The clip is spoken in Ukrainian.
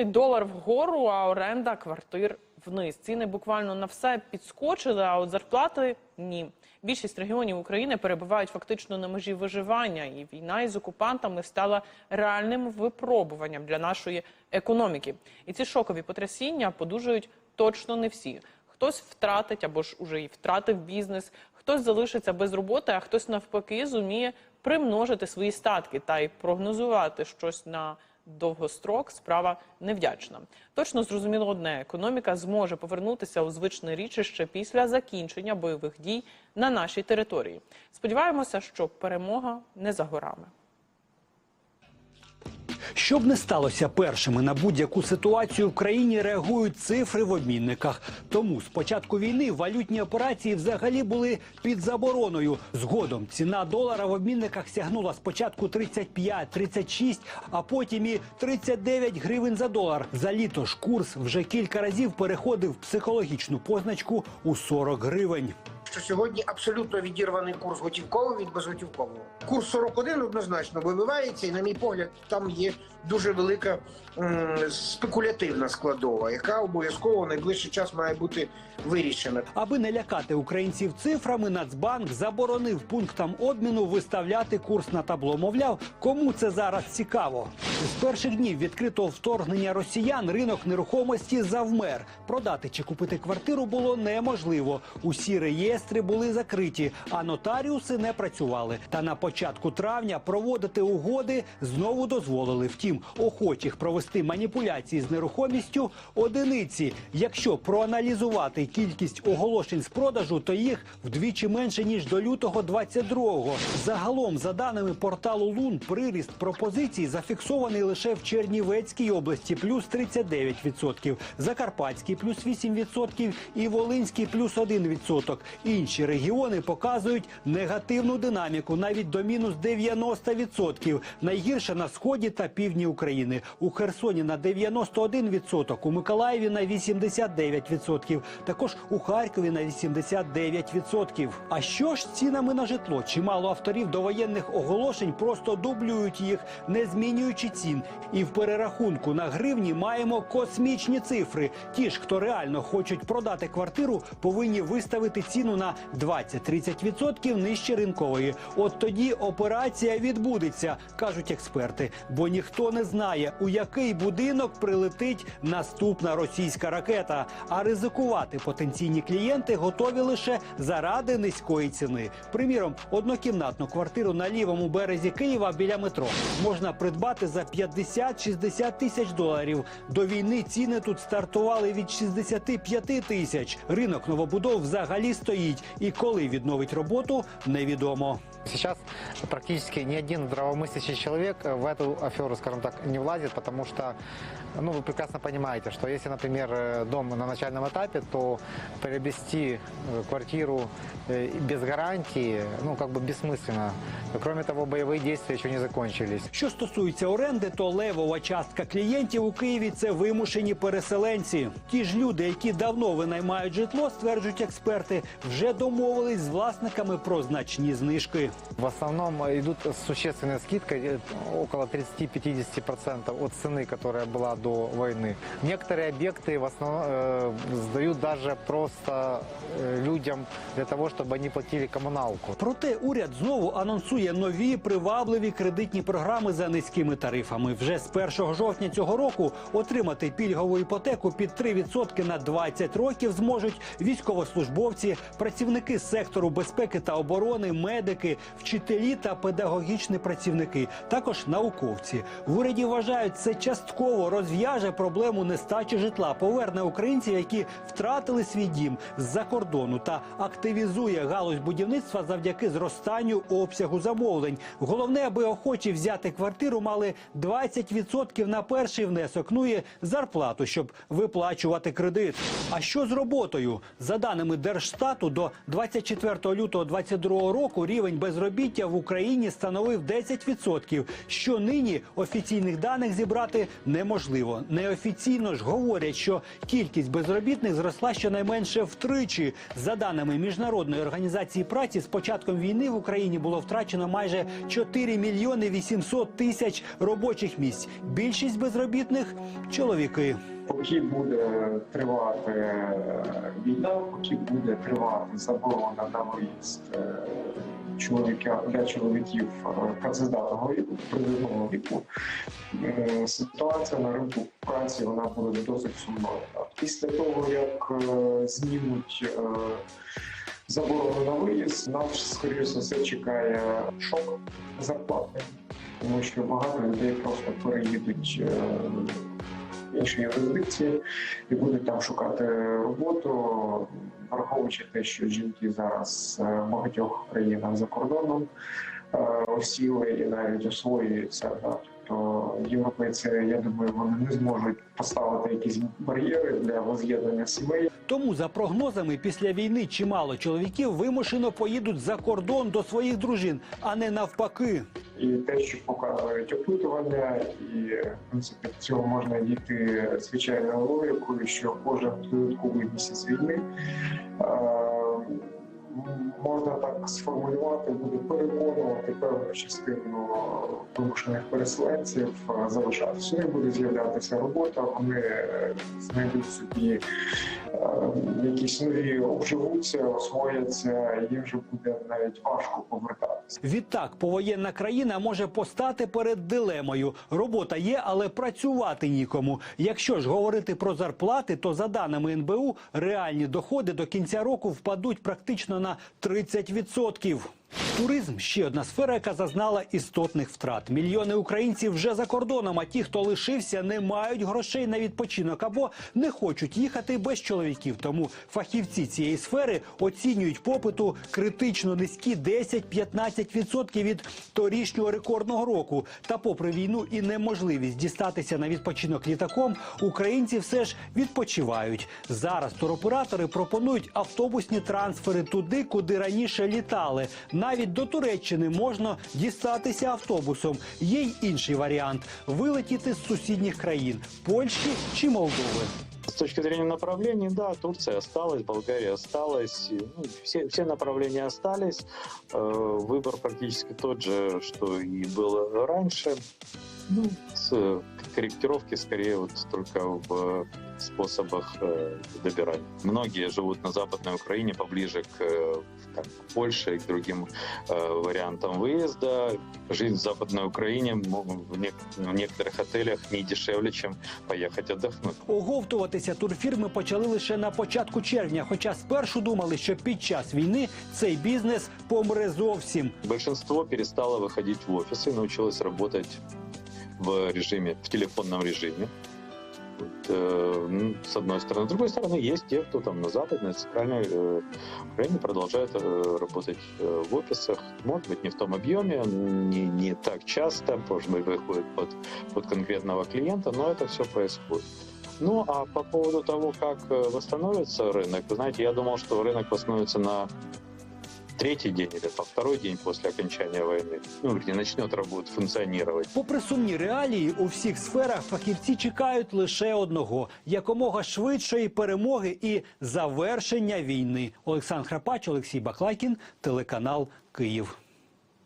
гривнею, долар вгору, а оренда квартир вниз. Ціни буквально на все підскочили, а от зарплати ні. Більшість регіонів України перебувають фактично на межі виживання, і війна із окупантами стала реальним випробуванням для нашої економіки. І ці шокові потрясіння подужують точно не всі. Хтось втратить або ж уже і втратив бізнес, хтось залишиться без роботи, а хтось навпаки зуміє примножити свої статки та й прогнозувати щось на довгострок. Справа невдячна. Точно зрозуміло одне: економіка зможе повернутися у звичне річище після закінчення бойових дій на нашій території. Сподіваємося, що перемога не за горами. Щоб не сталося першими на будь-яку ситуацію в країні реагують цифри в обмінниках. Тому з початку війни валютні операції взагалі були під забороною. Згодом ціна долара в обмінниках сягнула спочатку 35-36, а потім і 39 гривень за долар. За літо ж курс вже кілька разів переходив психологічну позначку у 40 гривень. Що сьогодні абсолютно відірваний курс готівковий від безготівкового. Курс 41 однозначно вибивається, і, на мій погляд, там є дуже велика м, спекулятивна складова, яка обов'язково найближчий час має бути вирішена. Аби не лякати українців цифрами, Нацбанк заборонив пунктам обміну виставляти курс на табло. Мовляв, кому це зараз цікаво. З перших днів відкритого вторгнення росіян ринок нерухомості завмер. Продати чи купити квартиру було неможливо. Усі реєстри були закриті, а нотаріуси не працювали. Та на початку травня проводити угоди знову дозволили. Втім, охочих провести маніпуляції з нерухомістю одиниці. Якщо проаналізувати кількість оголошень з продажу, то їх вдвічі менше ніж до лютого 22-го. Загалом, за даними порталу Лун, приріст пропозицій зафіксований лише в Чернівецькій області плюс 39%, Закарпатській плюс 8% і Волинській плюс 1%. Інші регіони показують негативну динаміку навіть до мінус 90%. Найгірше на сході та півдні України. У Херсоні на 91%, у Миколаєві на 89%, також у Харкові на 89%. А що ж цінами на житло? Чимало авторів довоєнних оголошень просто дублюють їх, не змінюючи цін. І в перерахунку на гривні маємо космічні цифри. Ті ж, хто реально хочуть продати квартиру, повинні виставити ціну на 20-30% нижче ринкової. От тоді операція відбудеться, кажуть експерти. Бо ніхто не знає, у який будинок прилетить наступна російська ракета. А ризикувати потенційні клієнти готові лише заради низької ціни. Приміром, однокімнатну квартиру на лівому березі Києва біля метро можна придбати за 50-60 тисяч доларів. До війни ціни тут стартували від 65 тисяч. Ринок новобудов взагалі стоїть І коли відновить роботу, невідомо. Сейчас практически ни один здравомыслящий человек в эту аферу, скажем так, не влазит, потому что, ну, вы прекрасно понимаете, что если, например, э, дом на начальном этапе, то приобрести э, квартиру э, без гарантии, ну, как бы бессмысленно. Кроме того, боевые действия еще не закончились. Що стосується оренди, то левова частка клієнтів у Києві це вимушені переселенці. Ті ж люди, які давно винаймають житло, стверджують експерти, вже домовились з власниками про значні знижки. В основном э, идут существенные скидки, э, около 30-50% от цены, которая была до войны. Некоторые объекты в основном э, сдают даже просто э, людям для того, чтобы они платили коммуналку. Проте уряд знову анонсує нові привабливі кредитні програми за низькими тарифами. Вже з 1 жовтня цього року отримати пільгову іпотеку під 3% на 20 років зможуть військовослужбовці, працівники сектору безпеки та оборони, медики, вчителі та педагогічні працівники, також науковці. В уряді вважають, це частково розв'яже проблему нестачі житла, поверне українців, які втратили свій дім з-за кордону та активізує галузь будівництва завдяки зростанню обсягу замовлень. Головне, аби охочі взяти квартиру мали 20% на перший внесок, ну і зарплату, щоб виплачувати кредит. А що з роботою? За даними Держстату, року до 24 лютого 2022 року рівень безробіття в Україні становив 10%, що нині офіційних даних зібрати неможливо. Неофіційно ж говорять, що кількість безробітних зросла щонайменше втричі. За даними міжнародної організації праці, з початком війни в Україні було втрачено майже 4 мільйони 800 тисяч робочих місць. Більшість безробітних чоловіки. Поки буде тривати е, війна, поки буде тривати заборона на виїзд е, чоловіка для чоловіків е, працездатного віку, призовного віку, ситуація на ринку праці вона буде досить сумною. Після того як знімуть заборону на виїзд, нас скоріше все чекає шок зарплати, тому що багато людей просто переїдуть. Інші юрисдикції і будуть там шукати роботу, враховуючи те, що жінки зараз е, в багатьох країнах за кордоном е, осіли і навіть освоюються. Тобто європейці, я думаю, вони не зможуть поставити якісь бар'єри для воз'єднання сімей. Тому, за прогнозами, після війни чимало чоловіків вимушено поїдуть за кордон до своїх дружин, а не навпаки. І те, що показують опитування, і в принципі в цьому можна дійти звичайною логікою, що кожен додатковий місяць війни е, можна так сформулювати, буде переконувати певну частину вимушених переселенців е, залишатися. У буде з'являтися робота, вони знайдуть собі е, якісь нові обживуться, освояться, їм вже буде навіть важко повертатися. Відтак, повоєнна країна може постати перед дилемою. Робота є, але працювати нікому. Якщо ж говорити про зарплати, то за даними НБУ реальні доходи до кінця року впадуть практично на 30%. Туризм ще одна сфера, яка зазнала істотних втрат. Мільйони українців вже за кордоном. А ті, хто лишився, не мають грошей на відпочинок або не хочуть їхати без чоловіків. Тому фахівці цієї сфери оцінюють попиту критично низькі 10-15% від торішнього рекордного року. Та, попри війну і неможливість дістатися на відпочинок літаком, українці все ж відпочивають. Зараз туроператори пропонують автобусні трансфери туди, куди раніше літали. Навіть до Туреччини можна дістатися автобусом. Є й інший варіант вилетіти з сусідніх країн Польщі чи Молдови. С точки зрения направлений, да, Турция осталась, Болгария осталась, и, ну, все, все направления остались. Э, Выбор практически тот же, что и был раньше. Ну, с э, корректировки скорее вот только в способах э, добирания. Многие живут на Западной Украине поближе к, э, там, к Польше и к другим э, вариантам выезда. Жизнь в Западной Украине мо- в, нек- в некоторых отелях не дешевле, чем поехать отдохнуть. Оговтуватися турфірми почали лише на початку червня, хоча спершу думали, що під час війни цей бізнес помре зовсім. Большинство перестало выходить в офисы, научилось работать в режиме, в телефонном режиме. Вот, э, ну, с одной стороны. С другой стороны, есть те, кто там на западной, центральной э, Украине продолжает э, работать э, в офисах. Может быть, не в том объеме, не, не так часто, может быть, выходит под, под конкретного клиента, но это все происходит. Ну, а по поводу того, как э, восстановится рынок, вы знаете, я думал, что рынок восстановится на третий день или по второй день после окончания войны, ну, где начнет работать, функционировать. Попри сумні реалії, у всіх сферах фахівці чекають лише одного якомога швидшої перемоги і завершення війни. Олександр Храпач, Олексій Баклакін, телеканал Київ.